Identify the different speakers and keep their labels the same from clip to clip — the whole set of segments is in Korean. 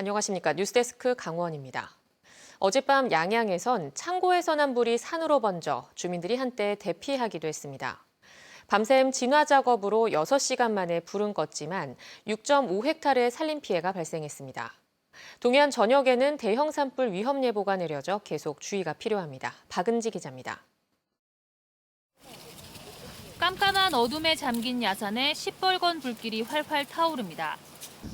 Speaker 1: 안녕하십니까. 뉴스데스크 강원입니다. 어젯밤 양양에선 창고에서 난 불이 산으로 번져 주민들이 한때 대피하기도 했습니다. 밤샘 진화 작업으로 6시간 만에 불은 껐지만 6.5헥타르의 산림 피해가 발생했습니다. 동해안 전역에는 대형 산불 위험 예보가 내려져 계속 주의가 필요합니다. 박은지 기자입니다.
Speaker 2: 깜깜한 어둠에 잠긴 야산에 시뻘건 불길이 활활 타오릅니다.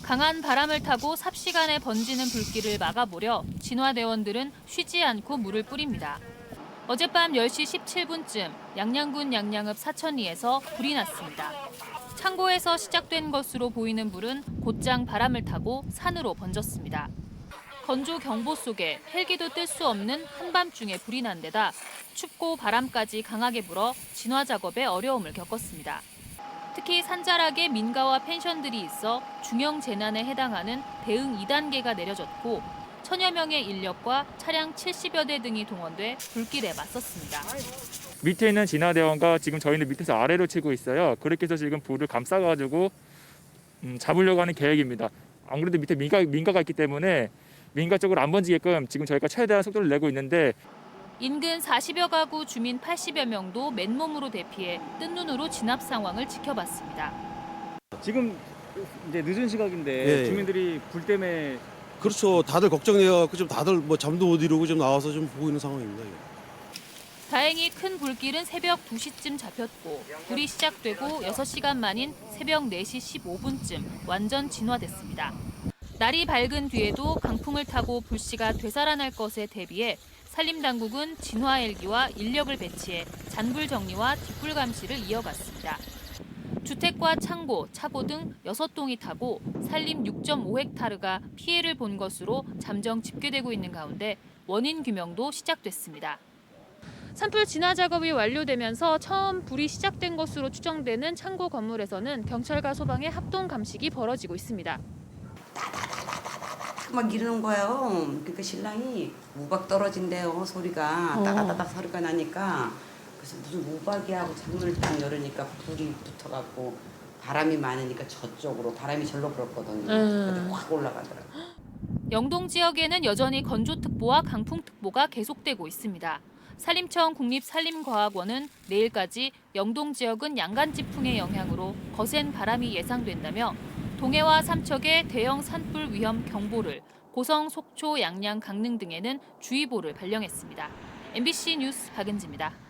Speaker 2: 강한 바람을 타고 삽시간에 번지는 불길을 막아보려 진화대원들은 쉬지 않고 물을 뿌립니다. 어젯밤 10시 17분쯤 양양군 양양읍 사천리에서 불이 났습니다. 창고에서 시작된 것으로 보이는 불은 곧장 바람을 타고 산으로 번졌습니다. 건조 경보 속에 헬기도 뜰 수 없는 한밤중에 불이 난 데다 춥고 바람까지 강하게 불어 진화 작업에 어려움을 겪었습니다. 특히 산자락에 민가와 펜션들이 있어 중형 재난에 해당하는 대응 2단계가 내려졌고 천여 명의 인력과 차량 70여 대 등이 동원돼 불길에 맞섰습니다.
Speaker 3: 밑에 있는 진화대원과 지금 저희는 밑에서 아래로 치고 있어요. 그렇게 해서 지금 불을 감싸가지고 음, 잡으려고 하는 계획입니다. 안 그래도 밑에 민가, 민가가 있기 때문에 민가 쪽으로 안 번지게끔 지금 저희가 최대한 속도를 내고 있는데
Speaker 2: 인근 40여 가구 주민 80여 명도 맨몸으로 대피해 뜬 눈으로 진압 상황을 지켜봤습니다.
Speaker 4: 지금 이제 늦은 시각인데
Speaker 5: 예, 예.
Speaker 4: 주민들이 불 때문에
Speaker 5: 그렇죠. 다들 걱정해요. 좀 다들 뭐 잠도 못 이루고 좀 나와서 좀 보고 있는 상황입니다. 예.
Speaker 2: 다행히 큰 불길은 새벽 2시쯤 잡혔고 불이 시작되고 6시간 만인 새벽 4시 15분쯤 완전 진화됐습니다. 날이 밝은 뒤에도 강풍을 타고 불씨가 되살아날 것에 대비해 산림당국은 진화 헬기와 인력을 배치해 잔불 정리와 뒷불 감시를 이어갔습니다. 주택과 창고, 차고 등 6동이 타고 산림 6.5헥타르가 피해를 본 것으로 잠정 집계되고 있는 가운데 원인 규명도 시작됐습니다. 산불 진화 작업이 완료되면서 처음 불이 시작된 것으로 추정되는 창고 건물에서는 경찰과 소방의 합동 감식이 벌어지고 있습니다.
Speaker 6: 막 이러는 거예요. 그러니까 신랑이 우박 떨어진대요. 소리가 따다다닥 소리가 나니까 그래서 무슨 우박이 하고 창문을 딱 열으니까 불이 붙어갖고 바람이 많으니까 저쪽으로 바람이 절로 불었거든요. 근데 확 올라가더라고 요.
Speaker 2: 영동 지역에는 여전히 건조특보와 강풍특보가 계속되고 있습니다. 산림청 국립산림과학원은 내일까지 영동 지역은 양간 지풍의 영향으로 거센 바람이 예상된다며 동해와 삼척의 대형 산불 위험 경보를 고성, 속초, 양양, 강릉 등에는 주의보를 발령했습니다. MBC 뉴스 박은지입니다.